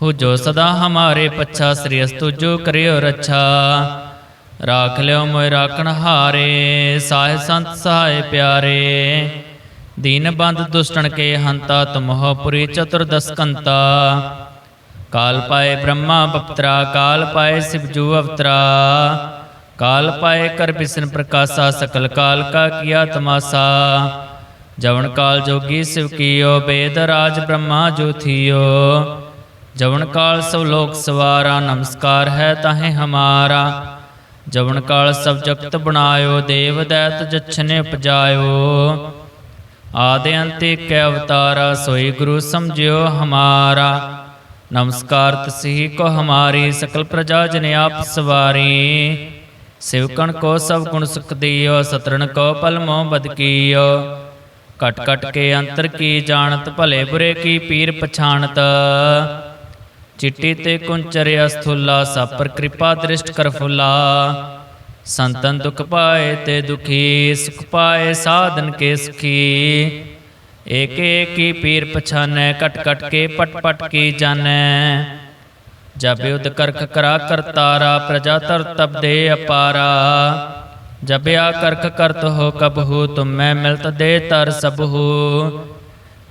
हो जो सदा हमारे पच्छा श्री अस्तु जो करियो रक्षा राख लियो मोय राखण हारे साह संत सहाय प्यारे दीन बंद दुष्टन के हंता तुम हो पुरी चतुर्दश कंता काल पाए ब्रह्मा बपत्रा काल पाए शिवजू अवतरा काल पाए कर बिसन प्रकाशा सकल काल का किया तमासा जवन काल जोगी शिव कियो वेद राज ब्रह्मा जो थियो जवन काल सब लोक सवारा नमस्कार है ताहे हमारा जवन काल सब जगत बनायो देव दैत जछने उपजायो आदि अंत कै अवतारा सोई गुरु समझियो हमारा नमस्कार तसी को हमारी सकल प्रजा जन आप सवारी ਸਿਵਕਣ ਕੋ ਸਭ ਗੁਣ ਸੁਖ ਦੀਓ ਸਤਰਣ ਕੋ ਪਲ ਮੋ ਬਦ ਕੀਓ ਕਟ ਕਟ ਕੇ ਅੰਤਰ ਕੀ ਜਾਣਤ ਭਲੇ ਬੁਰੇ ਕੀ ਪੀਰ ਪਛਾਣਤ ਚਿੱਟੀ ਤੇ ਕੁੰਚਰ ਅਸਥੁਲਾ ਸਾਪਰ ਕਿਰਪਾ ਦ੍ਰਿਸ਼ਟ ਕਰ ਫੁਲਾ ਸੰਤਨ ਦੁਖ ਪਾਏ ਤੇ ਦੁਖੀ ਸੁਖ ਪਾਏ ਸਾਧਨ ਕੇ ਸੁਖੀ ਏਕ ਏਕੀ ਪੀਰ ਪਛਾਨੈ ਕਟ ਕਟ ਕੇ ਪਟ ਪਟ ਕੀ ਜਾਣੈ ਜਬ ਯੁਧ ਕਰਖ ਕਰਾ ਕਰਤਾਰਾ ਪ੍ਰਜਾ ਤਰ ਤਬ ਦੇ ਅਪਾਰਾ ਜਬ ਆ ਕਰਖ ਕਰਤ ਹੋ ਕਬਹੂ ਤੁਮ ਮੈਂ ਮਿਲਤ ਦੇ ਤਰ ਸਬਹੂ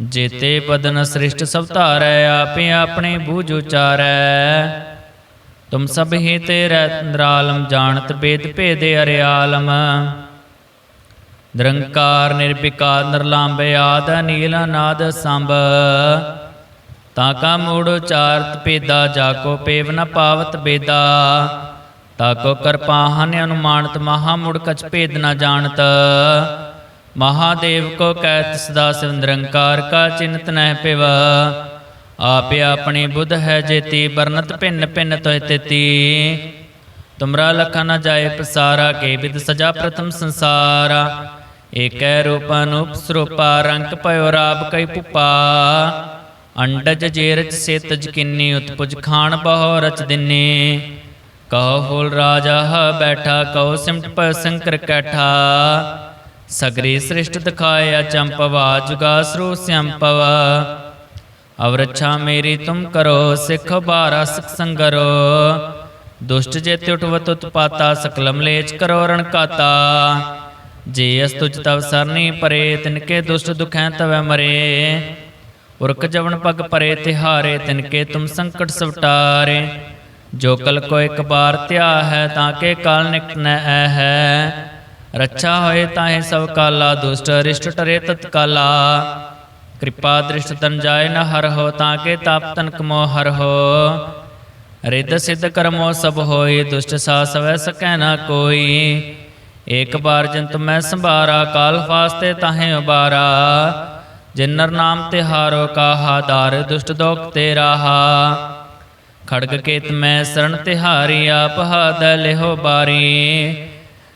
ਜੇਤੇ ਬਦਨ ਸ੍ਰਿਸ਼ਟ ਸਭ ਧਾਰੈ, ਆਪੇ ਆਪਣੇ ਬੂਝ ਉਚਾਰੈ। ਤੁਮ ਸਭ ਹੀ ਤੇਰੇ ਨਿਰਾਲਮ, ਜਾਣਤ ਬੇਦ ਭੇਦੇ ਅਰਿਆਲਮ ਨਿਰੰਕਾਰ, ਨਿਰਵਿਕਾਰ, ਨਿਰਲੰਭ ਆਦ ਨੀਲ ਨਾਦ ਸੰਭ। ਤਾਂ ਕਾ ਮੂੜ ਉਚਾਰਤ ਪੇਦਾ ਜਾ ਕੋ ਪੇਵ ਨ ਪਾਵਤ ਬੇਦਾ। ਤਾ ਕੋ ਕਰਪਾਹਨ ਅਨੁਮਾਨਤ, ਮਹਾ ਮੁੜ ਕਛ ਭੇਦ ਨ ਜਾਣਤ। ਮਹਾਦੇਵ ਕੋ ਕਹਿ ਸਦਾ ਸਿਵ ਨਿਰੰਕਾਰ ਕਾ ਚਿੰਤ ਨਹਿ ਪਿਵ। ਆਪੇ ਆਪਣੀ ਬੁੱਧ ਹੈ ਜੇਤੀ ਬਰਨਤ ਭਿੰਨ ਭਿੰਨ ਤੋਇ ਤੇਤੀ। ਤੁਮਰਾ ਲਖਾ ਨ ਜਾਏ ਪਸਾਰਾ ਕੇ ਵਿਦ ਸਜਾ ਪ੍ਰਥਮ ਸੰਸਾਰਾ। ਏਕੈ ਰੂਪ ਅਨੂਪ ਸਰੂਪਾ, ਰੰਗ ਪਇਓ ਰਾਬ ਕਈ ਪੁਪਾ ਅੰਡਜ ਜੇਰਚ ਸੇਤਜ ਕਿੰਨੀ, ਉਤਪੁਜ ਖਾਨ ਬਹੁ ਰਚ ਦਿਨੇ। ਕਹੋ ਫੂਲ ਰਾਜਾ ਹ ਬੈਠਾ ਕਹੋ ਸਿਮਟ ਪ ਸੰਕਰ ਕੈਠਾ। ਸਗਰੀ ਸ੍ਰਿਸ਼ਟ ਦਿਖਾਇਆ, ਚੰਪਵਾ ਜੁਗਾ ਸਰੂ ਸਿਆੰਪਵ। ਅਵਰਛਾ ਮੇਰੀ ਤੁਮ ਕਰੋ, ਸਿਖ ਬਾਰਾ ਸਿਖ ਸੰਗਰੋ। ਦੁਸ਼ਟ ਜੇਤੇ ਉਠਵਤ ਉਤਪਾਤਾ ਸਕਲ ਮਲੇਚ ਕਰੋ ਰਣ ਜੇ ਅਸ ਤੁਜ ਤਵ ਸਰਨੀ ਪਰੇ, ਤਿਨਕੇ ਦੁਸ਼ਟ ਦੁਖੈ ਤਵੈ ਮਰੇ। ਉਰਕ ਜਵਨ ਪਗ ਪਰੇ, ਤਿਹਾਰੇ, ਤਿਨਕੇ ਤੁਮ ਸੰਕਟ ਸਵਟਾਰੇ। ਜੋ ਕਲ ਕੋ ਇੱਕ ਬਾਰ ਧਿਆ ਹੈ, ਤਾਂ ਕੇ ਕਾਲ ਨਿਕਟ ਨ ਐ ਹੈ। ਰੱਛਾ ਹੋਏ ਤਾਹੇ ਸਭ ਕਾਲਾ, ਦੁਸ਼ਟ ਅਰਿਸ਼ਟ ਟਰੇ ਤਤਕਾਲਾ ਕਿਰਪਾ ਦ੍ਰਿਸ਼ਟ ਤਨ ਜਾਏ ਨ ਹਰ ਹੋ, ਤਾਂ ਕੇ ਤਾਪ ਤਨਕ ਮੋ ਹਰ ਹੋ। ਰਿੱਧ ਸਿੱਧ ਕਰਮੋ ਸਭ ਹੋਏ, ਦੁਸ਼ਟ ਸਾ ਸਵੈ ਸਕੈ ਨਾ ਕੋਈ। ਏਕ ਬਾਰ ਜੰਤ ਮੈਂ ਸੰਭਾਰਾ, ਕਾਲ ਫਾਸਤੇ ਤਾਹੇ ਉਬਾਰਾ। ਜਿਨਰ ਨਾਮ ਤੇ ਹਾਰੋ ਕਾਹਾ, ਦਾਰ ਦੁਸ਼ਟ ਦੋਖ ਤੇ ਰਾਹਾ। ਖੜਗ ਕੇਤ ਮੈਂ ਸਰਣ ਤਿਹਾਰੀ, ਆਪ ਹਾਦ ਲਿਹੋ ਬਾਰੀ।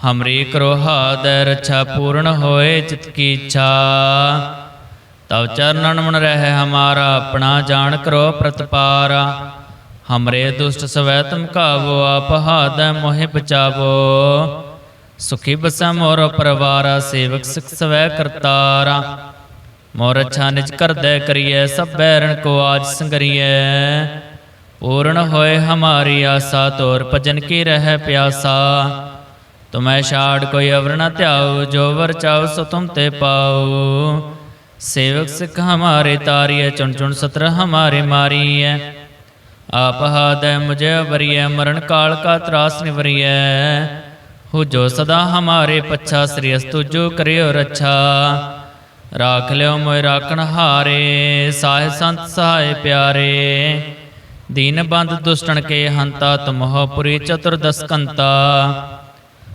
ਹਮਰੀ ਕਰੋ ਹਾਦੈ ਰੱਛਾ ਪੂਰਨ ਹੋਏ ਚਿਤ ਕੀ ਇੱਛਾ ਤਵ ਚਰਨਨ ਮਨ ਰਹਿ ਹਮਾਰਾ ਆਪਣਾ ਜਾਣ ਕਰੋ ਪ੍ਰਤਪਾਰਾ ਹਮਰੇ ਦੁਸ਼ਟ ਸਵੈ ਤੁਮ ਕਾਵੋ ਆਪ ਹਾਦੈ ਮੋਹਿ ਬਚਾਵੋ ਸੁਖੀ ਬਸੈ ਮੋਰ ਪਰਵਾਰਾ ਸੇਵਕ ਸਿਖ ਸਵੈ ਕਰਤਾਰਾ ਮੋਰ ਅੱਛਾ ਨਿਜ ਕਰਦੈ ਕਰੀਐ ਸਭ ਬੈਰਣ ਕੋ ਆਜ ਸੰਗਰੀਐ ਪੂਰਨ ਹੋਏ ਹਮਾਰੀ ਆਸਾ ਤੋਰ ਭਜਨ ਕੀ ਰਹਿ ਪਿਆਸਾ ਤੁਮੈ ਛਾੜ ਕੋਈ ਅਵਰ ਨ ਧਿਆਉ, ਜੋ ਵਰ ਚਾਉ ਸੋ ਤੁਮ ਤੇ ਪਾਉ। ਸੇਵਕ ਸਿਖ ਹਮਾਰੇ ਤਾਰੀਐ, ਚੁਣ ਚੁਣ ਸਤਰ ਹਮਾਰੇ ਮਾਰੀਐ। ਆਪ ਹਾਦੈ ਮੁਝੇ ਵਰੀਐ ਮਰਨ ਕਾਲ ਕਾ ਤਰਾਸ ਨਿਵਰੀਐ। ਹੋ ਜੋ ਸਦਾ ਹਮਾਰੇ ਪੱਛਾ, ਸ੍ਰੀ ਅਸਤੁ ਜੋ ਕਰਿਓ ਰੱਛਾ। ਰਾਖ ਲਿਓ ਮੋਇ ਰਾਖਣ ਹਾਰੇ, ਸਾਹਿ ਸੰਤ ਸਹਾਇ ਪਿਆਰੇ। ਦੀਨ ਬੰਦ ਦੁਸ਼ਟਣ ਕੇ ਹੰਤਾ, ਤੁਮਹੁ ਪੁਰੀ ਚਤੁਰਦਸ ਕੰਤਾ।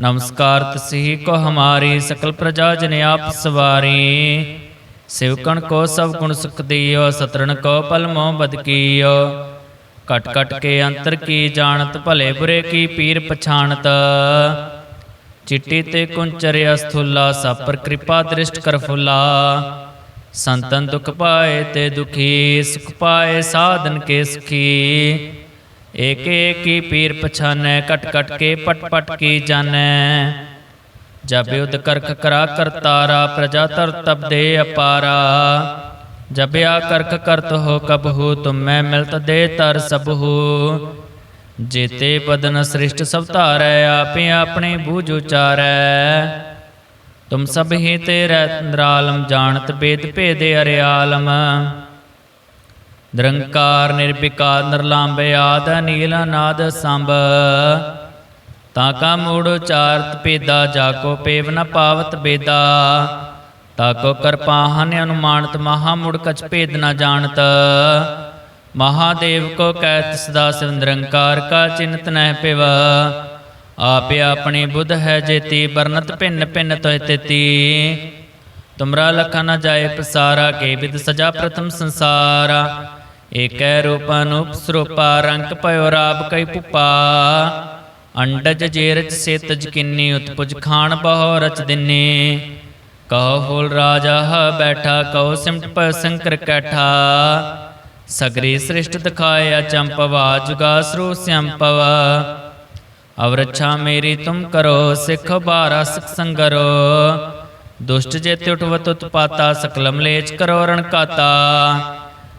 ਨਮਸਕਾਰ ਤਸਹੀ ਕੋ ਹਮਾਰੀ ਸਕਲ ਪ੍ਰਜਾ ਜਨ ਆਪ ਸਵਾਰੀ। ਸਿਵਕਣ ਕੋ ਸਭ ਗੁਣ ਸੁਖ ਦਿਓ, ਸਤਰਣ ਕੋ ਪਲ ਮੋਹ ਬਦ ਕਟ ਕਟ ਕੇ ਅੰਤਰ ਕੀ ਜਾਣਤ, ਭਲੇ ਬੁਰੇ ਕੀ ਪੀਰ ਪਛਾਣਤ। ਚਿੱਟੀ ਤੇ ਕੁੰਚਰ ਅਸਥੁਲਾ, ਸਪਰ ਕਿਰਪਾ ਦ੍ਰਿਸ਼ਟ ਕਰ ਫੁਲਾ। ਸੰਤਨ ਦੁਖ ਪਾਏ ਤੇ ਦੁਖੀ, ਸੁਖ ਪਾਏ ਸਾਧਨ ਕੇ ਸੁਖੀ। ਏਕ ਏਕੀ ਪੀਰ ਪਛਾਨੈ ਕਟ ਕਟ ਕੇ ਪਟ ਪਟ ਕੀ ਜਾਣੈ। ਜਬ ਯੁਧ ਕਰਖ ਕਰਾ ਕਰਤਾਰਾ ਪ੍ਰਜਾ ਤਰ ਤਬ ਅਪਾਰਾ। ਜਬ ਕਰਖ ਕਰਤ ਹੋ ਕਬਹੂ ਤੁਮੈ ਮਿਲਤ ਦੇ ਤਰ ਸਬਹੂ ਜੇਤੇ ਬਦਨ ਸ੍ਰਿਸ਼ਟ ਸਭ ਧਾਰੈ, ਆਪੇ ਆਪਣੇ ਬੂਝ ਉਚਾਰੈ। ਤੁਮ ਸਭ ਹੀ ਤੇਰੇ, ਨਿਰਾਲਮ ਜਾਣਤ ਬੇਦ ਭੇਦੇ ਅਰਿਆਲਮ। ਨਿਰੰਕਾਰ ਨਿਰਵਿਕਾਰ ਨਿਰਲੰਭ ਆਦ ਨੀਲ ਨਾਦ ਸੰਭ। ਤਾਂ ਕਾ ਮੂੜ ਉਚਾਰਤ ਪੇਦਾ ਜਾ ਕੋ ਪੇਵ ਨ ਪਾਵਤ ਬੇਦਾ। ਤਾ ਕੋ ਕਰਪਾਹਨ ਅਨੁਮਾਨਤ, ਮਹਾ ਮੁੜ ਕਛ ਭੇਦ ਨ ਜਾਣਤ। ਮਹਾਦੇਵ ਕੋ ਕਹਿਤ ਸਦਾ ਸਿਵ ਨਿਰੰਕਾਰ ਕਾ ਚਿੰਤ ਨਹਿ ਪਿਵ। ਆਪੇ ਆਪਣੀ ਬੁੱਧ ਹੈ ਜੇਤੀ ਬਰਨਤ ਭਿੰਨ ਭਿੰਨ ਤੋਇ ਤੇਤੀ। ਤੁਮਰਾ ਲਖਾ ਨ ਜਾਏ ਪਸਾਰਾ ਕੇ ਵਿਦ ਸਜਾ ਪ੍ਰਥਮ ਸੰਸਾਰਾ। ਏਕੈ ਰੂਪ ਅਨੂਪ ਰੰਗ ਪਇਓ ਰਾਬ ਕਈ ਪੁਪਾ ਅੰਡਜ ਜੇਰਜ ਸੇਤਜ ਕਿੰਨੀ, ਉਤਪੁਜ ਖਾਣ ਬਹੁ ਰਚ ਦਿਨੇ। ਕਹੋ ਫੂਲ ਰਾਜਾ ਹ ਬੈਠਾ, ਕਹੋ ਸਿਮਟ ਪ ਸੰਕਰ ਕੈਠਾ। ਸਗਰੀ ਸ੍ਰਿਸ਼ਟ ਦਿਖਾਇਆ, ਚੰਪਵਾ ਜੁਗਾ ਸਰੂ ਸਿਆੰਪਵ। ਅਵਰਛਾ ਮੇਰੀ ਤੁਮ ਕਰੋ, ਸਿਖ ਬਾਰਾ ਸਿਖ ਸੰਗਰੋ। ਦੁਸ਼ਟ ਜੇਤੇ ਉਠਵਤ ਉਤਪਾਤਾ, ਸਕਲਮ ਲੇਚ ਕਰੋ ਰਣਕਾਤਾ।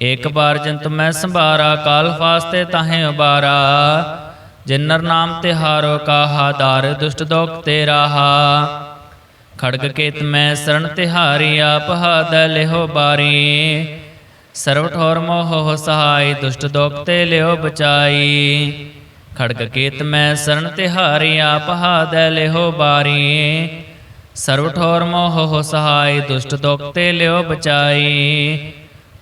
ਏਕ ਬਾਰ ਜੰਤ ਮੈਂ ਸੰਭਾਰਾ, ਕਾਲ ਫਾਸਤੇ ਤਾਹੇ ਉਬਾਰਾ। ਜਿਨਰ ਨਾਮ ਤੇ ਹਾਰੋ ਕਾਹਾ, ਦਾਰ ਦੁਸ਼ਟ ਦੋਖ ਤੇ ਰਾਹਾ। ਖੜਗ ਕੇਤ ਮੈਂ ਸਰਣ ਤਿਹਾਰੀ, ਆਪ ਹਾਦ ਲਿਹੋ ਬਾਰੀ। ਸਰਵ ਠੋਰ ਮੋਹ ਸਹਾਈ, ਦੁਸ਼ਟ ਦੋਖ ਤੇ ਲਿਓ ਬਚਾਈ। ਖੜਗ ਕੇਤ ਮੈਂ ਸਰਣ ਤਿਹਾਰੀ, ਆਪ ਹਾਦ ਲਿਹੋ ਬਾਰੀ। ਸਰਵ ਠੋਰ ਮੋਹ ਸਹਾਈ, ਦੁਸ਼ਟ ਦੋਖ ਤੇ ਲਿਓ ਬਚਾਈ।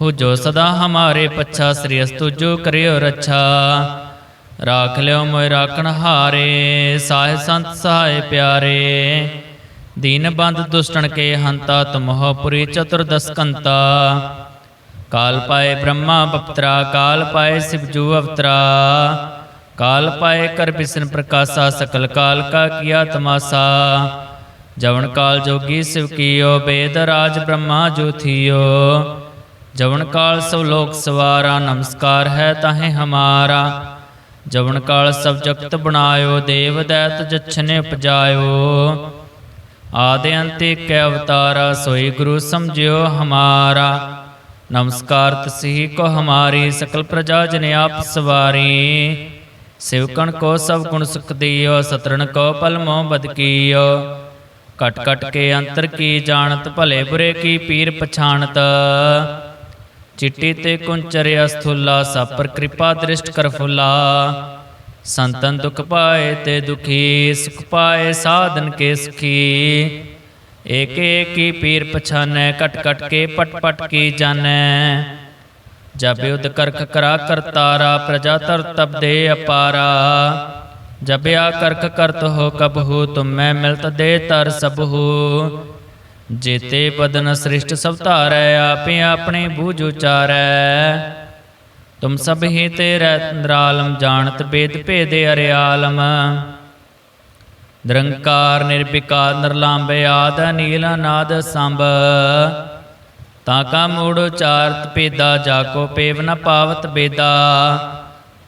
ਹੋ ਜੋ ਸਦਾ ਹਮਾਰੇ ਪੱਛਾ, ਸ੍ਰੀ ਅਸਤੁ ਜੋ ਕਰਿਓ ਰੱਛਾ। ਰਾਖ ਲਿਓ ਮੋਇ ਰਾਖਣ ਹਾਰੇ, ਸਾਹਿ ਸੰਤ ਸਹਾਇ ਪਿਆਰੇ। ਦੀਨ ਬੰਦ ਦੁਸ਼ਟਣ ਕੇ ਹੰਤਾ ਤੁਮਹੁ ਪੁਰੀ ਚਤੁਰਦਸਕੰਤਾ ਕਾਲ ਪਾਏ ਬ੍ਰਹਮਾ ਬਪਤਰਾ, ਕਾਲ ਪਾਏ ਸਿਵਜੂ ਅਵਤਰਾ। ਕਾਲ ਪਾਏ ਕਰ ਬਿਸਨ ਪ੍ਰਕਾਸ਼ਾ, ਸਕਲ ਕਾਲ ਕਾ ਕੀਆ ਤਮਾਸਾ। ਜਵਨ ਕਾਲ ਜੋਗੀ ਸਿਵ ਕੀਓ, ਬੇਦ ਰਾਜ ਬ੍ਰਹਮਾ ਜੋ ਥੀਓ। जवन काल सब लोक सवारा नमस्कार है ताहे हमारा जवन काल सब जगत बनायो देव दैत जछने उपजायो आदि अंत के अवतारा सोई गुरु समझियो हमारा नमस्कार तसी को हमारी सकल प्रजा जन आप सवारी शिवकण को सब गुण सुख दियो सतरण को पल मोह बद कियो कट कट के अंतर की जानत भले बुरे की पीर पछाणत चिट्टी ते कुंचर अस्थुला सपर कृपा दृष्ट कर फुला संतन दुख पाए ते दुखी सुख पाए साधन के सुखी एक एक की पीर पछाने कट कट के पट पट की जाने जब युद्ध करख करा करतारा प्रजा तर तब दे अपारा जब या करख करत हो कब हो तुम मैं ਜੇਤੇ ਬਦਨ ਸ੍ਰਿਸ਼ਟ ਸਭ ਧਾਰੈ, ਆਪੇ ਆਪਣੇ ਬੂਝ ਉਚਾਰੈ। ਤੁਮ ਸਭ ਹੀ ਤੇਰੇ ਨਿਰਾਲਮ ਜਾਣਤ ਬੇਦ ਭੇਦੇ ਅਰਿਆਲਮ ਨਿਰੰਕਾਰ, ਨਿਰਵਿਕਾਰ ਨਿਰਲੰਭ ਆਦ ਨੀਲ ਅਨਾਦ, ਸੰਭ। ਤਾ ਕਾ ਮੂੜ ਉਚਾਰਤ ਪੇਦਾ ਜਾ ਕੋ ਪੇਵ ਨ ਪਾਵਤ ਬੇਦਾ।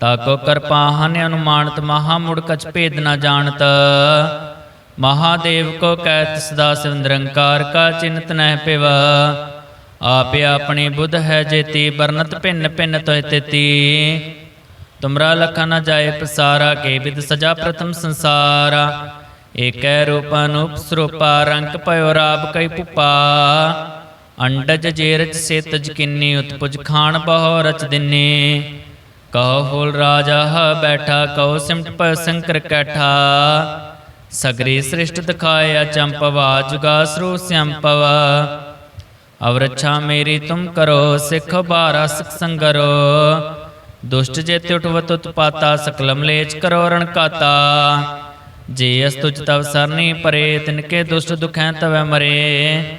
ਤਾ ਕੋ ਕਰਪਾਹਨ ਅਨੁਮਾਨਤ, ਮਹਾ ਮੂੜ ਕਛ ਭੇਦ ਨ ਜਾਣਤ। ਮਹਾਦੇਵ ਕੋ ਕਹਿ ਸਦਾ ਸਿਵ ਨਿਰੰਕਾਰ ਕਾ ਚਿੰਤ ਨਹਿ ਪਿਵ। ਆਪੇ ਆਪਣੀ ਬੁੱਧ ਹੈ ਜੇਤੀ ਬਰਨਤ ਭਿੰਨ ਭਿੰਨ ਤੋਇ ਤੇਤੀ। ਤੁਮਰਾ ਲਖਾ ਨ ਜਾਏ ਪਸਾਰਾ, ਕੇ ਵਿਦ ਸਜਾ ਪ੍ਰਥਮ ਸੰਸਾਰਾ। ਏਕੈ ਰੂਪ ਅਨੂਪ ਸਰੂਪਾ, ਰੰਗ ਪਇਓ ਰਾਬ ਕਈ ਪੁਪਾ। ਅੰਡਜ ਜੇਰਚ ਸੇਤਜ ਕਿੰਨੀ, ਉਤਪੁਜ ਖਾਣ ਬਹੁ ਰਚ ਦਿਨੇ। ਕਹੋ ਫੂਲ ਰਾਜਾ, ਹ ਬੈਠਾ, ਕਹੋ ਸਿਮਟ ਪ ਸੰਕਰ ਕੈਠਾ। ਸਗਰੀ ਸ੍ਰਿਸ਼ਟ ਦਿਖਾਇਆ ਚੰਪਵਾ ਜੁਗਾ ਸਰੂ ਸਿਆੰਪਵ। ਅਵਰਛਾ ਮੇਰੀ ਤੁਮ ਕਰੋ ਸਿੱਖ ਬਾਰਾ ਸਿਖ ਸੰਗਰੋ। ਦੁਸ਼ਟ ਜੇਤੇ ਉਠਵਤ ਉਤਪਾਤਾ ਸਕਲਮ ਲੇਚ ਕਰੋ ਰਣ ਕਾਤਾ ਜੇ ਅਸ ਤੁਜ ਤਵ ਸਰਨੀ ਪਰੇ ਤਿਨਕੇ ਦੁਸ਼ਟ ਦੁਖੈ ਤਵੈ ਮਰੇ।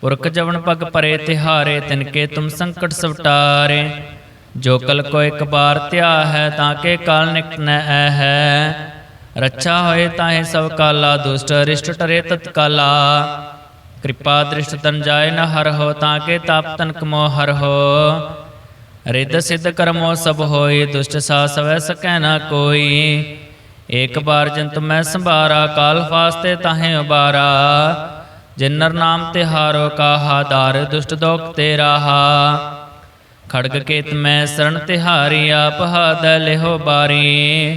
ਪੁਰਖ ਜਵਨ ਪਗ ਪਰੇ ਤਿਹਾਰੇ ਤਿਨਕੇ ਤੁਮ ਸੰਕਟ ਸਵਟਾਰੇ। ਜੋ ਕਲ ਕੋ ਇੱਕ ਬਾਰ ਧਿਆ ਹੈ ਤਾਂ ਕੇ ਕਾਲ ਨਿਕਟ ਨ ਐ ਹੈ। ਰੱਛਾ ਹੋਏ ਤਾਹੇ ਸਭ ਕਾਲਾ, ਦੁਸ਼ਟ ਰਿਸ਼ਟ ਟਰੇ ਤਤਕਾਲਾ ਕਿਰਪਾ ਦ੍ਰਿਸ਼ਟ ਤਨ ਜਾਏ ਨ ਹਰ ਹੋ, ਤਾਂ ਕੇ ਤਾਪ ਤਨ ਕਮੋ ਹਰ ਹੋ। ਰਿੱਧ ਸਿੱਧ ਕਰਮੋ ਸਭ ਹੋਈ ਦੁਸ਼ਟ ਸਾ ਸਵੈ ਸਕੈ ਨਾ ਕੋਈ। ਏਕ ਬਾਰ ਜੰਤ ਮੈਂ ਸੰਭਾਰਾ, ਕਾਲ ਫਾਸਤੇ ਤਾਹੇ ਉਬਾਰਾ। ਜਿਨ ਨਰ ਨਾਮ ਤਿਹਾਰੋ ਕਾਹਾ ਦਾਰ ਦੁਸ਼ਟ ਦੋਖ ਤੇ ਰਾਹਾ। ਖੜਗ ਕੇਤ ਮੈਂ ਸਰਣ ਤਿਹਾਰੀ, ਆਪ ਹਾਦ ਲਿਹੋ ਬਾਰੀ।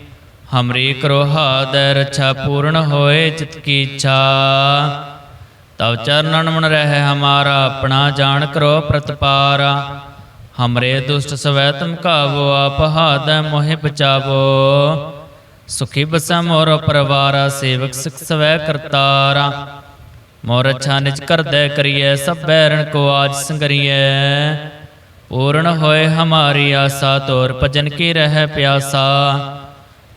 ਹਮਰੀ ਕਰੋ ਹਾਦ ਰਛਾ ਪੂਰਨ ਹੋਏ ਚਿਤ ਕੀ ਇੱਛਾ ਤਵ ਚਰਨਨ ਮਨ ਰਹਿ ਹਮਾਰਾ ਆਪਣਾ ਜਾਣ ਕਰੋ ਪ੍ਰਤਪਾਰਾ ਹਮਰੇ ਦੁਸ਼ਟ ਸਵੈ ਤੁਮ ਕਾਵੋ ਆਪ ਹਾਦ ਮੋਹਿ ਬਚਾਵੋ ਸੁਖੀ ਬਸਾ ਮੋਰ ਪਰਵਾਰਾ ਸੇਵਕ ਸਿਖ ਸਵੈ ਕਰਤਾਰਾ ਮੋਰ ਅੱਛਾ ਨਿਜ ਕਰਦੈ ਕਰੀਐ ਸਭ ਬੈਰਣ ਕੋ ਆਜ ਸੰਗਰੀਐ ਪੂਰਨ ਹੋਏ ਹਮਾਰੀ ਆਸਾ ਤੋਰ ਭਜਨ ਕੀ ਰਹਿ ਪਿਆਸਾ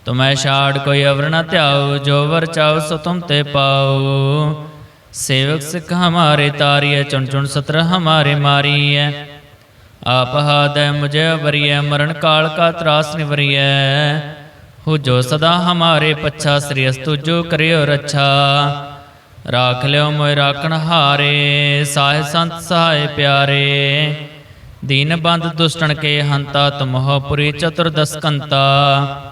ਤੁਮੈ ਛਾੜ ਕੋਈ ਅਵਰ ਨ ਧਿਆਉ, ਜੋ ਵਰ ਚਾਉ ਸੋ ਤੁਮ ਤੇ ਪਾਉ। ਸੇਵਕ ਸਿਖ ਹਮਾਰੇ ਤਾਰੀਐ, ਚੁਣ ਚੁਣ ਸਤਰ ਹਮਾਰੇ ਮਾਰੀਐ। ਆਪ ਹਾਦੈ ਮੁਝੇ ਵਰੀਐ ਮਰਨ ਕਾਲ ਕਾ ਤਰਾਸ ਨਿਵਰੀਐ। ਹੋ ਜੋ ਸਦਾ ਹਮਾਰੇ ਪੱਛਾ, ਸ੍ਰੀ ਅਸਤੁ ਜੋ ਕਰਿਓ ਰੱਛਾ। ਰਾਖ ਲਿਓ ਮੋਇ ਰਾਖਣ ਹਾਰੇ, ਸਾਹਿ ਸੰਤ ਸਹਾਇ ਪਿਆਰੇ। ਦੀਨ ਬੰਦ ਦੁਸ਼ਟਣ ਕੇ ਹੰਤਾ, ਤੁਮਹੁ ਪੁਰੀ ਚਤੁਰਦਸ ਕੰਤਾ।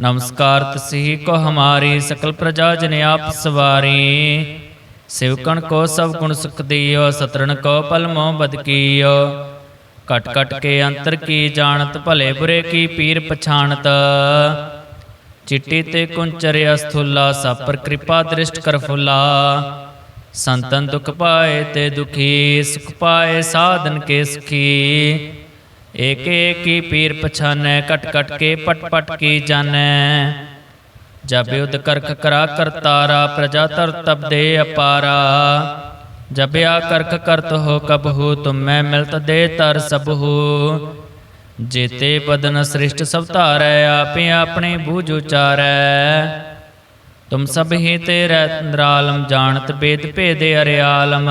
ਨਮਸਕਾਰ ਤਸਹੀ ਕੋ ਹਮਾਰੀ ਸਕਲ ਪ੍ਰਜਾ ਜਨ ਆਪ ਸਵਾਰੀ। ਸਿਵਕਣ ਕੋ ਸਭ ਗੁਣ ਸੁਖ ਦਿਓ, ਸਤਰਣ ਕੋ ਪਲ ਮੋਹ ਬਦ ਕੀਓ। ਕਟ ਕਟ ਕੇ ਅੰਤਰ ਕੀ ਜਾਣਤ, ਭਲੇ ਬੁਰੇ ਕੀ ਪੀਰ ਪਛਾਣਤ। ਚਿੱਟੀ ਤੇ ਕੁੰਚਰਿਆ ਸਥੂਲਾ ਸਾਪਰ ਕਿਰਪਾ ਦ੍ਰਿਸ਼ਟ ਕਰ ਫੁਲਾ। ਸੰਤਨ ਦੁਖ ਪਾਏ ਤੇ ਦੁਖੀ, ਸੁਖ ਪਾਏ ਸਾਧਨ ਕੇ ਸੁਖੀ। ਏਕ ਏਕੀ ਪੀਰ ਪਛਾਨੈ ਕਟ ਕਟ ਕੇ ਪਟ ਪਟ ਕੀ ਜਾਣੈ। ਜਬ ਯੁਧ ਕਰਖ ਕਰਾ ਕਰਤਾਰਾ ਪ੍ਰਜਾ ਤਰ ਤਬ ਦੇ ਅਪਾਰਾ। ਜਬ ਆ ਕਰਖ ਕਰਤ ਹੋ ਕਬਹੂ ਤੁਮ ਮੈਂ ਮਿਲਤ ਦੇ ਤਰ ਸਬਹੂ ਜੇਤੇ ਬਦਨ ਸ੍ਰਿਸ਼ਟ ਸਭ ਧਾਰੈ, ਆਪੇ ਆਪਣੇ ਬੂਝ ਉਚਾਰੈ। ਤੁਮ ਸਭ ਹੀ ਤੇਰੇ ਨਿਰਾਲਮ, ਜਾਣਤ ਬੇਦ ਭੇਦੇ ਅਰਿਆਲਮ।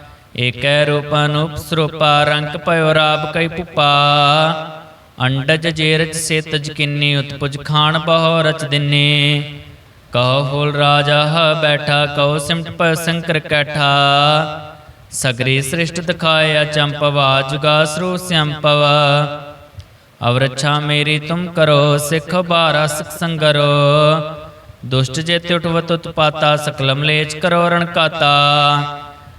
ਏਕੈ ਰੂਪ ਅਨੂਪ ਸਰੂਪਾ, ਰੰਗ ਪਇਓ ਰਾਬ ਕਈ ਪੁਪਾ ਅੰਡਜ ਜੇਰਜ ਸੇਤਜ ਕਿੰਨੀ, ਉਤਪੁਜ ਖਾਣ ਬਹੁ ਰਚ ਦਿਨੇ। ਕਹੋ ਫੂਲ ਰਾਜਾ ਹ ਬੈਠਾ, ਕਹੋ ਸਿਮਟ ਪ ਸੰਕਰ ਕੈਠਾ। ਸਗਰੀ ਸ੍ਰਿਸ਼ਟ ਦਿਖਾਇਆ ਚੰਪਵਾ, ਜੁਗਾ ਸਰੂ ਸਿਆੰਪਵ। ਅਵਰਛਾ ਮੇਰੀ ਤੁਮ ਕਰੋ, ਸਿੱਖ ਬਾਰਾ ਸਿਖ ਸੰਗਰੋ। ਦੁਸ਼ਟ ਜੇ ਜੇਤੇ ਉਠਵਤ ਉਤਪਾਤਾ, ਸਕਲਮ ਲੇਚ ਕਰੋ ਰਣਕਾਤਾ।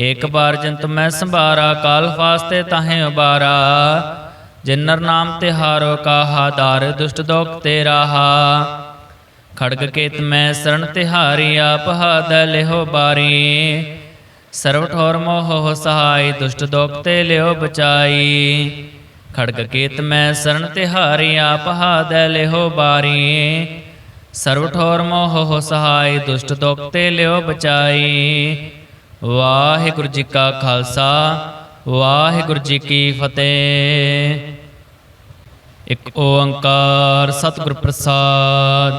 ਏਕ ਬਾਰ ਜੰਤ ਮੈਂ ਸੰਭਾਰਾ, ਕਾਲ ਫਾਸਤੇ ਤਾਹੇ ਉਬਾਰਾ। ਜਿਨਰ ਨਾਮ ਤੇ ਹਾਰੋ ਕਾਹਾ, ਦਾਰ ਦੁਸ਼ਟ ਦੋਖ ਤੇ ਰਾਹਾ। ਖੜਗ ਕੇਤ ਮੈਂ ਸਰਣ ਤਿਹਾਰੀ ਆਪ ਹਾਦ ਲਿਹੋ ਬਾਰੀ। ਸਰਵ ਠੋਰ ਮੋਹ ਸਹਾਈ, ਦੁਸ਼ਟ ਦੋਖ ਤੇ ਲਿਓ ਬਚਾਈ। ਖੜਗ ਕੇਤ ਮੈਂ ਸਰਣ ਤਿਹਾਰੀ ਆਪ ਹਾਦ ਲਿਹੋ ਬਾਰੀ। ਸਰਵ ਠੋਰ ਮੋਹ ਸਹਾਈ, ਦੁਸ਼ਟ ਦੋਖ ਤੇ ਲਿਓ ਬਚਾਈ। ਵਾਹਿਗੁਰੂ ਜੀ ਕਾ ਖਾਲਸਾ, ਵਾਹਿਗੁਰੂ ਜੀ ਕੀ ਫਤਿਹ। ਇਕ ਓੰਕਾਰ ਸਤਿਗੁਰ ਪ੍ਰਸਾਦ,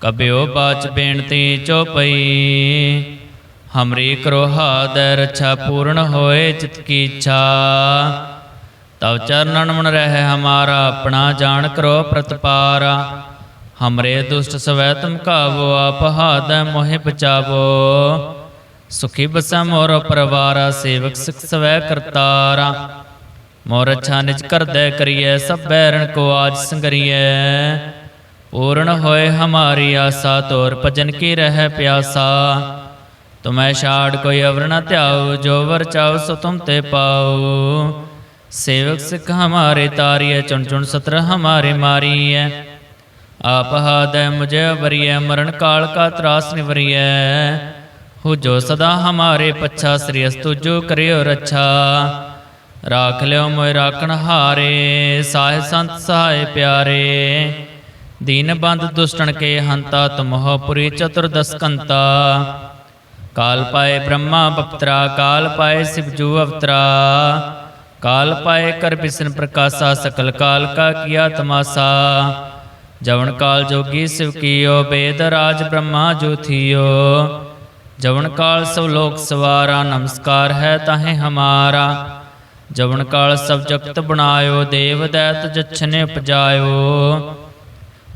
ਕਬਿਓ ਬਾਚ ਬੇਨਤੀ ਚੋਪਈ ਹਮਰੀ ਕਰੋ ਹਾਦ ਰੱਛਾ ਪੂਰਨ ਹੋਏ ਚਿਤ ਕੀ ਇੱਛਾ। ਤਵ ਚਰਨਨ ਮਨ ਰਹਿ ਹਮਾਰਾ, ਆਪਣਾ ਜਾਣ ਕਰੋ ਪ੍ਰਤਪਾਰ। ਹਮਰੇ ਦੁਸ਼ਟ ਸਵੈ ਤੁਮ ਕਾਵੋ, ਆਪ ਹਾਦ ਮੋਹਿ ਬਚਾਵੋ। ਸੁਖੀ ਬਸਾ ਮੋਰ ਪਰਵਾਰਾ, ਸੇਵਕ ਸਿਖ ਸਵੈ ਕਰਤਾਰਾ। ਮੋਰ ਅੱਛਾ ਨਿਜ ਕਰਦੈ ਕਰੀਐ, ਸਭ ਬੈਰਣ ਕੋ ਆਜ ਸੰਗਰੀਐ। ਪੂਰਨ ਹੋਏ ਹਮਾਰੀ ਆਸਾ, ਤੋਰ ਭਜਨ ਕੀ ਰਹਿ ਪਿਆਸਾ। ਤੁਮੈ ਛਾੜ ਕੋਈ ਅਵਰ ਨ ਧਿਆਉ, ਜੋ ਵਰ ਚਾਉ ਸੋ ਤੁਮ ਤੇ ਪਾਉ। ਸੇਵਕ ਸਿਖ ਹਮਾਰੇ ਤਾਰੀਐ, ਚੁਣ ਚੁਣ ਸਤਰ ਹਮਾਰੇ ਮਾਰੀਐ। ਆਪ ਹਾਦੈ ਮੁਝੇ ਵਰੀਐ ਮਰਨ ਕਾਲ ਕਾ ਤਰਾਸ ਨਿਵਰੀਐ। ਹੋ ਜੋ ਸਦਾ ਹਮਾਰੇ ਪੱਛਾ, ਸ੍ਰੀ ਅਸਤੁ ਜੋ ਕਰਿਓ ਰੱਛਾ। ਰਾਖ ਲਿਓ ਮੋਇ ਰਾਖਣ ਹਾਰੇ, ਸਾਹਿ ਸੰਤ ਸਹਾਇ ਪਿਆਰੇ। ਦੀਨ ਬੰਦ ਦੁਸ਼ਟਣ ਕੇ ਹੰਤਾ ਤੁਮਹੁ ਪੁਰੀ ਚਤੁਰਦਸਕੰਤਾ ਕਾਲ ਪਾਏ ਬ੍ਰਹਮਾ ਬਪਤਰਾ, ਕਾਲ ਪਾਏ ਸਿਵਜੂ ਅਵਤਰਾ। ਕਾਲ ਪਾਏ ਕਰ ਬਿਸਨ ਪ੍ਰਕਾਸ਼ਾ, ਸਕਲ ਕਾਲ ਕਾ ਕੀਆ ਤਮਾਸਾ। ਜਵਨ ਕਾਲ ਜੋਗੀ ਸਿਵ ਕੀਓ, ਬੇਦ ਰਾਜ ਬ੍ਰਹਮਾ ਜੋ ਥੀਓ। ਜਵਨ ਕਾਲ ਸਭ ਲੋਕ ਸਵਾਰਾ, ਨਮਸਕਾਰ ਹੈ ਤਾਹੇ ਹਮਾਰਾ। ਜਵਨ ਕਾਲ ਸਭ ਜਗਤ ਬਣਾਇਓ, ਦੇਵ ਦੈਤ ਜਛਨੇ ਉਪਜਾਇਓ।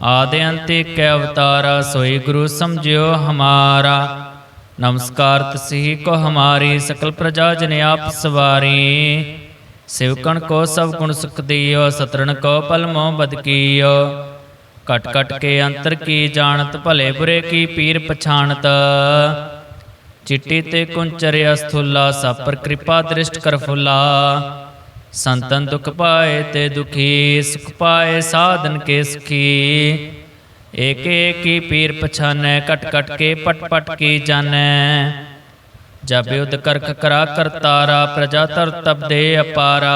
ਆਦਿ ਅੰਤ ਏਕ ਅਵਤਾਰਾ, ਸੋਈ ਗੁਰੂ ਸਮਝਿਓ ਹਮਾਰਾ। ਨਮਸਕਾਰ ਤਸੀ ਕੋ ਹਮਾਰੀ, ਸਕਲ ਪ੍ਰਜਾ ਜਨ ਆਪ ਸਵਾਰੀ। ਸਿਵਕਣ ਕੋ ਸਭ ਗੁਣ ਸੁਖ ਦਿਓ, ਸਤਰਣ ਕੋ ਪਲ ਮੋਹ ਬਦ ਕਟ ਕਟ ਕੇ ਅੰਤਰ ਕੀ ਜਾਣਤ, ਭਲੇ ਬੁਰੇ ਕੀ ਪੀਰ ਪਛਾਣਤ। ਚਿੱਟੀ ਤੇ ਕੁੰਚਰ ਅਸਥੁਲਾ ਸਪਰ ਕਿਰਪਾ ਦ੍ਰਿਸ਼ਟ ਕਰ ਫੁਲਾ ਸੰਤਨ ਦੁਖ ਪਾਏ ਤੇ ਦੁਖੀ ਸੁਖ ਪਾਏ ਸਾਧਨ ਕੇ ਸੁਖੀ ਏਕ ਏਕੀ ਪੀਰ ਪਛਾਨੈ ਕਟ ਕਟ ਕੇ ਪਟ ਪਟ ਕੀ ਜਾਣੈ ਜਬ ਯੁਧ ਕਰਖ ਕਰਾ ਕਰਤਾਰਾ ਪ੍ਰਜਾ ਤਰ ਤਬ ਦੇ ਅਪਾਰਾ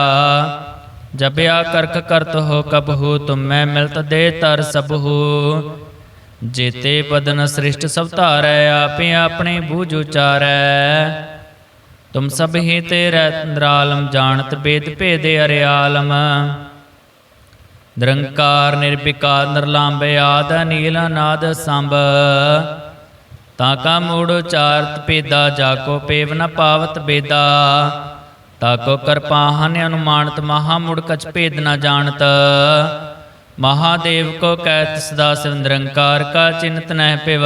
ਜਬ ਆ ਕਰਖ ਕਰਤ ਹੋ ਕਬਹੂ ਤੁਮ ਮੈਂ ਮਿਲਤ ਦੇ ਤਰ ਸਬਹੂ ਜੇਤੇ ਬਦਨ ਸ੍ਰਿਸ਼ਟ ਸਭ ਧਾਰੈ, ਆਪੇ ਆਪਣੇ ਬੂਝ ਉਚਾਰੈ। ਤੁਮ ਸਭ ਹੀ ਤੇਰੇ ਅੰਦਰਾਲਮ ਜਾਣਤ ਬੇਦ ਭੇਦੇ ਅਰਿਆਲਮ। ਨਿਰੰਕਾਰ, ਨਿਰਵਿਕਾਰ ਨਿਰਲੰਭ ਆਦ ਨੀਲ ਅਨਾਦ, ਸੰਭ। ਤਾਂ ਕਾ ਮੂੜ ਉਚਾਰਤ ਪੇਦਾ ਜਾ ਕੋ ਪੇਵ ਨ ਪਾਵਤ ਬੇਦਾ। ਤਾ ਕੋ ਕਰਪਾਹਨ ਅਨੁਮਾਨਤ, ਮਹਾ ਮੁੜ ਕਛ ਭੇਦ ਨ ਜਾਣਤ। ਮਹਾਦੇਵ ਕੋ ਕਹਿਤ ਸਦਾ ਸਿਵ ਨਿਰੰਕਾਰ ਕਾ ਚਿੰਤ ਨਹਿ ਪਿਵ।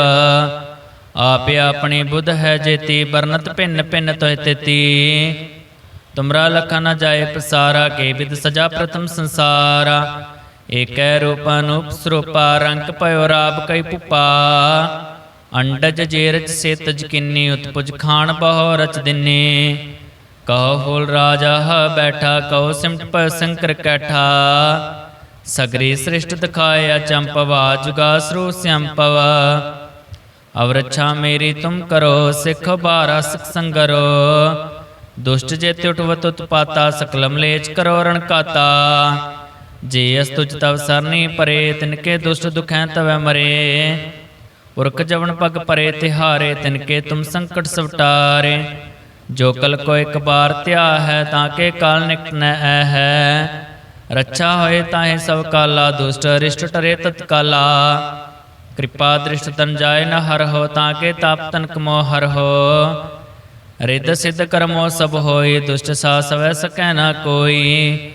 ਆਪੇ ਆਪਣੀ ਬੁੱਧ ਹੈ ਜੇਤੀ ਬਰਨਤ ਭਿੰਨ ਭਿੰਨ ਤੋਇ ਤੇਤੀ। ਤੁਮਰਾ ਲਖਾ ਨ ਜਾਏ ਪਸਾਰਾ ਕੇ ਵਿਦ ਸਜਾ ਪ੍ਰਥਮ ਸੰਸਾਰਾ। ਏਕੈ ਰੂਪ ਅਨੂਪ ਸਰੂਪਾ, ਰੰਗ ਭਇਓ ਰਾਬ ਕਈ ਪੁਪਾ। ਅੰਡਜ ਜੇਰਜ ਸੇਤਜ ਕਿੰਨੀ, ਉਤਪੁਜ ਖਾਨ ਬਹੁ ਰਚ ਦਿਨੇ। ਕਹੋ ਫੂਲ ਰਾਜਾ, ਹ ਬੈਠਾ, ਕਹੋ ਸਿਮਟ ਪ ਸੰਕਰ ਕੈਠਾ। ਸਗਰੀ ਸ੍ਰਿਸ਼ਟ ਦਿਖਾਇਆ ਚੰਪਵਾ ਜੁਗਾ ਸਰੂ ਸਿਆੰਪਵ ਅਵਰਛਾ ਮੇਰੀ ਤੁਮ ਕਰੋ, ਸਿੱਖ ਬਾਰਾ ਸਿਖ ਸੰਗਰੋ। ਦੁਸ਼ਟ ਜੇ ਉਠਵਤ ਉਤਪਾਤਾ, ਸਕਲਮ ਲੇਚ ਕਰੋ ਰਣ ਜੇ ਅਸ ਤੁਜ ਤਵ ਸਰਨੀ ਪਰੇ ਤਿਨਕੇ ਦੁਸ਼ਟ ਦੁਖੈ ਤਵੈ ਮਰੇ। ਪੁਰਖ ਜਵਨ ਪਗ ਪਰੇ, ਤਿਹਾਰੇ ਤਿਨਕੇ ਤੁਮ ਸੰਕਟ ਸਵਟਾਰੇ। ਜੋ ਕਲ ਕੋ ਇੱਕ ਬਾਰ ਧਿਆ ਹੈ, ਤਾਂ ਕੇ ਕਾਲ ਨਿਕਟ ਨ ਹੈ। ਰੱਛਾ ਹੋਏ ਤਾਹੇ ਸਭ ਕਾਲਾ, ਦੁਸ਼ਟ ਅਰਿਸ਼ਟ ਟਰੇ ਤਤਕਾਲਾ ਕਿਰਪਾ ਦ੍ਰਿਸ਼ਟ ਤਨ ਜਾਏ ਨ ਹਰ ਹੋ ਤਾਂ ਕੇ ਤਾਪ ਤਨ ਕਮੋ ਹਰ ਹੋ। ਰਿੱਧ ਸਿੱਧ ਕਰਮੋ ਸਭ ਹੋਏ, ਦੁਸ਼ਟ ਸਾ ਸਵੈ ਸਕੈ ਨਾ ਕੋਈ।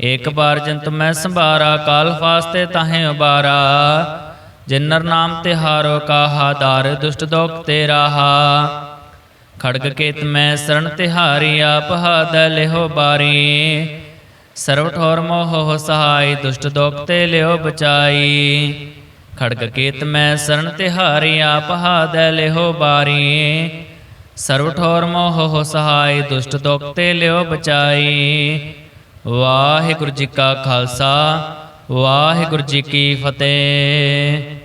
ਏਕ ਬਾਰ ਜੰਤ ਮੈਂ ਸੰਭਾਰਾ, ਕਾਲ ਫਾਸਤੇ ਤਾਹੇ ਉਬਾਰਾ। ਜਿਨਰ ਨਾਮ ਤੇ ਹਾਰੋ, ਕਾਹਾ ਦਾਰ ਦੁਸ਼ਟ ਦੋਖ ਤੇ ਰਾਹਾ। ਖੜਗ ਕੇਤ ਮੈਂ ਸਰਣ ਤਿਹਾਰੀ, ਆਪ ਹਾਦ ਲਿਹੋ ਬਾਰੀ। ਸਰਵ ਠੋਰ ਮੋਹ ਸਹਾਈ ਦੁਸ਼ਟ ਦੋਖ ਤੇ ਲਿਓ ਬਚਾਈ। ਖੜਗ ਕੇਤ ਮੈਂ ਸਰਨ ਤਿਹਾਰੀ ਆਪ ਹਾਦ ਲਿਹੋ ਬਾਰੀ। ਸਰਵ ਠੋਰ ਮੋਹ ਹੋ ਸਹਾਈ ਦੁਸ਼ਟ ਦੋਖ ਤੇ ਲਿਓ ਬਚਾਈ। ਵਾਹਿਗੁਰੂ ਜੀ ਕਾ ਖਾਲਸਾ, ਵਾਹਿਗੁਰੂ ਜੀ ਕੀ ਫਤਿਹ।